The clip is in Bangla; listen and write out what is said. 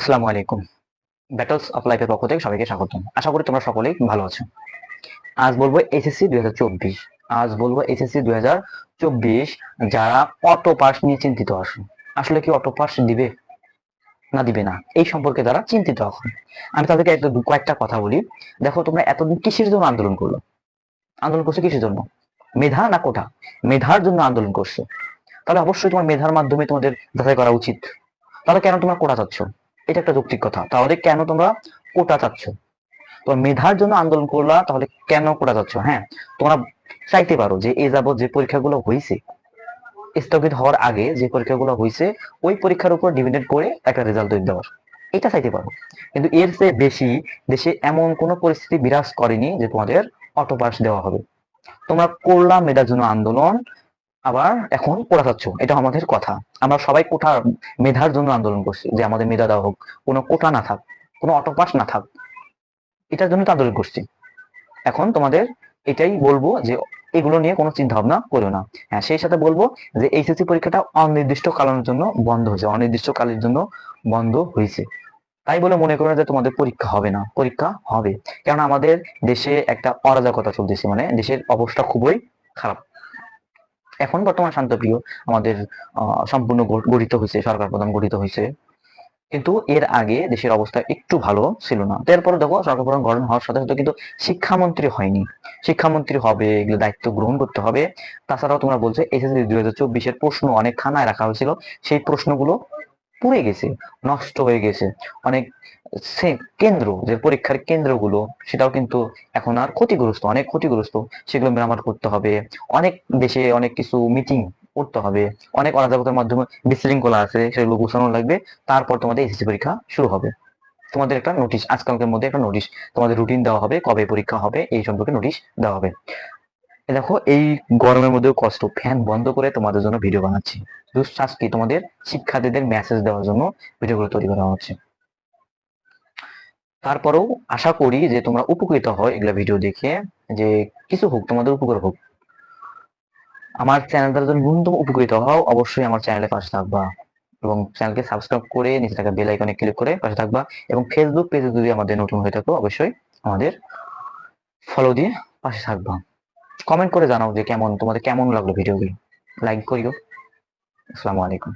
আসসালামু আলাইকুম। ব্যাটলস অফ লাইফের পক্ষ থেকে সবাইকে স্বাগতম। আশা করি তোমরা সকলেই ভালো আছো। আজ বলব এসএসসি দুই হাজার চব্বিশ। আজ বলব এসএসসি দুই হাজার চব্বিশ যারা অটো পাস নিয়ে চিন্তিত আসুন আসলে কি অটো পাস দিবে না দিবে না? এই সম্পর্কে যারা চিন্তিত এখন আমি তাদেরকে একটা কয়েকটা কথা বলি। দেখো, তোমরা এতদিন কিসের জন্য আন্দোলন করল? আন্দোলন করছ কিসের জন্য? মেধা না কোটা? মেধার জন্য আন্দোলন করছ। তাহলে অবশ্যই তোমার মেধার মাধ্যমে তোমাদের যাচাই করা উচিত। তাহলে কেন তোমরা কোটা চাচ্ছ? এটা একটা যৌক্তিক কথা। তাহলে কেন তোমরা কোটা চাচ্ছ? তোমার মেধার জন্য আন্দোলন করলা, তাহলে কেন কোটা চাচ্ছ? হ্যাঁ তোমরা চাইতে পারো যে এই যাবত যে পরীক্ষাগুলো হয়েছে স্থগিত হওয়ার আগে যে পরীক্ষাগুলো হয়েছে ওই পরীক্ষার উপর ডিপেন্ডেন্ট করে একটা রেজাল্ট তৈরি দেওয়ার। এটা চাইতে পারো। কিন্তু এর চেয়ে বেশি দেশে এমন কোনো পরিস্থিতি বিরাজ করেনি যে তোমাদের অটো পাস দেওয়া হবে। তোমরা করলা মেধার জন্য আন্দোলন আবার এখন কোটা চাচ্ছ এটা আমাদের কথা। আমরা সবাই কোটা মেধার জন্য আন্দোলন করছি, যে আমাদের মেধা দেওয়া হোক, কোনো কোটা না থাক, কোনো অটো পাস না থাক, এটার জন্য তো আন্দোলন করছি। এখন তোমাদের এটাই বলব যে এগুলো নিয়ে কোনো চিন্তা ভাবনা করো না। হ্যাঁ সেই সাথে বলব যে এইচএসসি পরীক্ষাটা অনির্দিষ্ট কালের জন্য বন্ধ হয়েছে, অনির্দিষ্ট কালের জন্য বন্ধ হয়েছে। তাই বলে মনে করো যে তোমাদের পরীক্ষা হবে না, পরীক্ষা হবে। কারণ আমাদের দেশে একটা অরাজকতা চলতেছে মানে দেশের অবস্থা খুবই খারাপ। এখন বর্তমান শান্তপ্রিয় আমাদের সম্পূর্ণ গঠিত হয়েছে, সরকার প্রধান গঠিত হয়েছে। কিন্তু এর আগে দেশের অবস্থা একটু ভালো ছিল না। তারপরে দেখো সরকার প্রধান গঠন হওয়ার সাথে সাথে কিন্তু শিক্ষামন্ত্রী হয়নি। শিক্ষামন্ত্রী হবে, এগুলো দায়িত্ব গ্রহণ করতে হবে। তাছাড়াও তোমরা বলছো, এসএসসি দুই হাজার চব্বিশের প্রশ্ন অনেক খানায় রাখা হয়েছিল। সেই প্রশ্নগুলো পুড়ে গেছে, নষ্ট হয়ে গেছে। অনেক সে- কেন্দ্র, যে পরীক্ষার কেন্দ্রগুলো, সেটাও কিন্তু এখন আর ক্ষতিগ্রস্ত, অনেক ক্ষতিগ্রস্ত। সেগুলো মেরামত করতে হবে। অনেক দেশে অনেক কিছু মিটিং করতে হবে। অনেক অরাজকতার মাধ্যমে বিশৃঙ্খলা আছে, সেগুলো গুছানো লাগবে। তারপর তোমাদের এসএসসি পরীক্ষা শুরু হবে। তোমাদের একটা নোটিশ আজকালকের মধ্যে একটা নোটিশ তোমাদের রুটিন দেওয়া হবে, কবে পরীক্ষা হবে, এই সম্পর্কে নোটিশ দেওয়া হবে। দেখো, এই গরমের মধ্যেও কষ্ট। ফ্যান বন্ধ করে তোমাদের জন্য ভিডিও বানাচ্ছি। দুঃশ্বাস কি তোমাদের শিক্ষার্থীদের মেসেজ দেওয়ার জন্য ভিডিওগুলো তৈরি করা হচ্ছে। তারপরেও আশা করি যে তোমরা উপকৃত হয় এগুলা ভিডিও দেখে, যে কিছু হোক, তোমাদের উপকার হোক। আমার চ্যানেল দ্বারা যদি ন্যূনতম উপকৃত হও, অবশ্যই আমার চ্যানেলে পাশে থাকবা। এবং চ্যানেলকে সাবস্ক্রাইব করে নিচে থাকা বেল আইকনে ক্লিক করে পাশে থাকবা। এবং ফেসবুক পেজে যদি আমাদের নতুন হয়ে থাকো, অবশ্যই আমাদের ফলো দিয়ে পাশে থাকবা। কমেন্ট করে জানাও যে কেমন তোমাদের কেমন লাগল ভিডিওগুলো লাইক করিও। আসসালামু আলাইকুম।